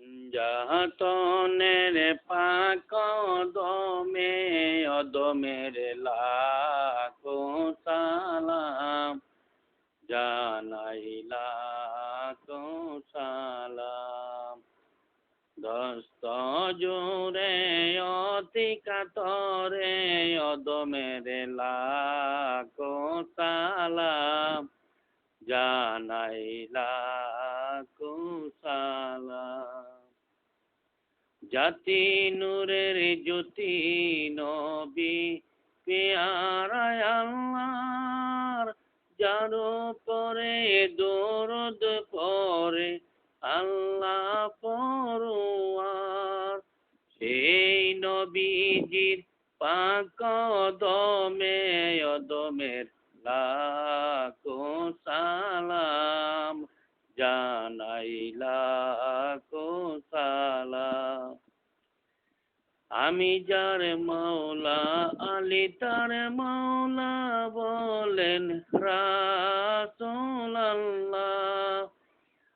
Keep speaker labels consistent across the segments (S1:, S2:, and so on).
S1: পাঞ্জাতনের পাক দমে অদমের লাখো সালাম। জানাই লাখো সালাম। দস্ত জোরে অতি কাতরে অদমের লাখো সালাম। জানাই জাতি নূরের জ্যোতি নবী, পেয়ারায় আল্লাহর যার পরে, দরদ পরে, আল্লাহ পরোয়ার। সেই নবীজির পাক দমে, অদমের লাখো সালাম, জানাই লাখো সালাম। আমি যার মৌলা আলী তার মৌলা বলেন, রাসূলুল্লাহ।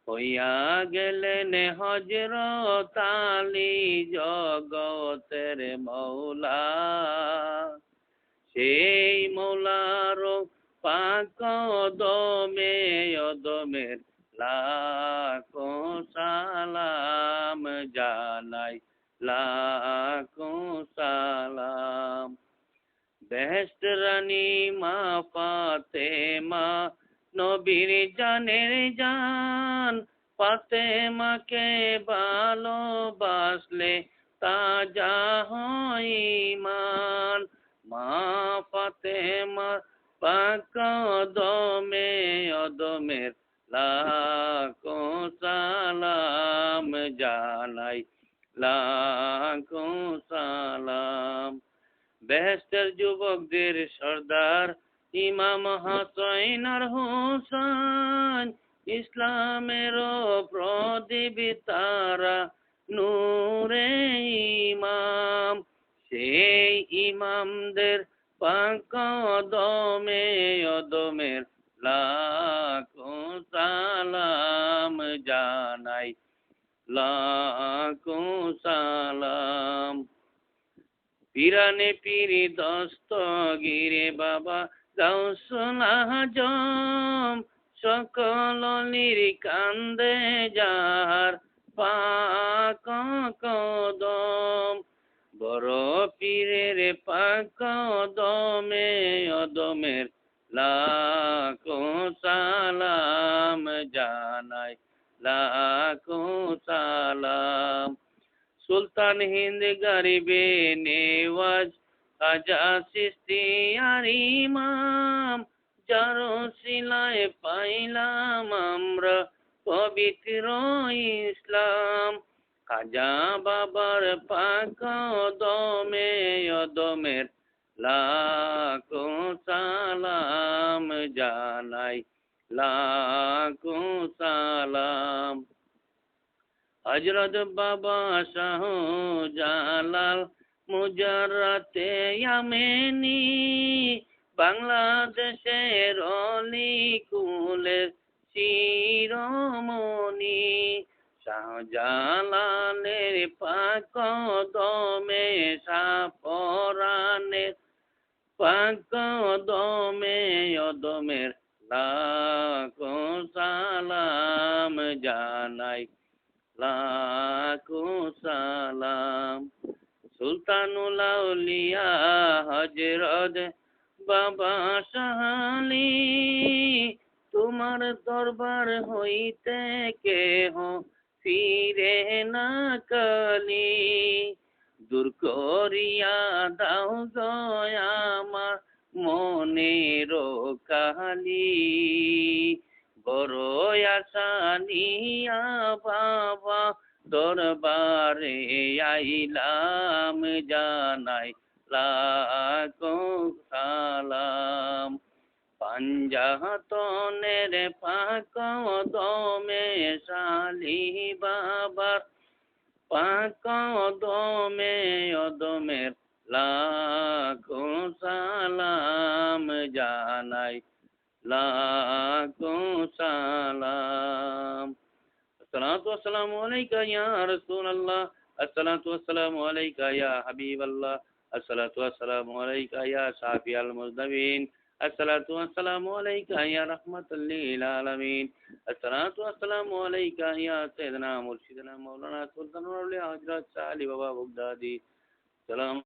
S1: হইয়া গেলেন হজরত আলী জগতের মৌলা সেই মৌলার পাক দমে অদমের লাখো সালাম জানাই লাখো সালাম বেহেস্ট রানী মা পাতে মা নবীর জানের জান পাতে মাকে ভালোবাসলে তাজা হয় ইমান মা পাতে মা পাক দমে অদমের লাখো সালাম জানাই লাখো সালাম। বেহেস্তের যুবকদের সর্দার ইমাম হাসাইন। আর ইসলামের প্রদীপ তারা নূরে ইমাম। সেই ইমামদের পাক দমে অদমের লাখো সালাম জানাই। লাখো সালাম। পিরানে পিরি দস্ত গিরে বাবা গাউসুল আজম সকল কান্দে যার পাক কদম। বড় পীরের পাক দমে অদমের লাখো সালাম জানাই। লাখো সুলতান হিন্দ গরিবে নেওয়াজ খাজা সিস্তি আর ইমাম যার শিলায় পাইলাম আমরা পবিত্র ইসলাম খাজা বাবার পাক দমে অদমের লাখো সালাম জানাই লাখো সালাম হজরত বাবা শাহ জালাল মুজারাতে ইয়ামেনি, বাংলাদেশের অলি কুলের শিরোমণি। শাহজালালের পাক দমে সাপরানের পাক দমে অদমের লাখো সালাম জানাই। লাখো সালাম সুলতানুল আউলিয়া হজরত বাবা সাহালি তোমার দরবার হইতে কেহ ফিরে না কালি দূর করিয়া দাও গয়ামা মনের কালি বড় আশা নিয়া বাবা, দরবারে আইলাম জানাই লাখো সালাম। পাঞ্জাতনের পাক দমে শালি বাবার পাক দমে অদমের লাখো সালাম জানাই لاکھوں سلام۔ السلام والسلام علیکہ یا رسول اللہ۔ السلام والسلام علیکہ یا حبیب اللہ۔ السلام والسلام علیکہ یا شافی المذنبین۔ السلام والسلام علیکہ یا رحمت للعالمین۔ السلام والسلام علیکہ یا سیدنا مرشدنا، مولانا سلطان اولیاء حضرت صلی بابا بغدادی۔ سلام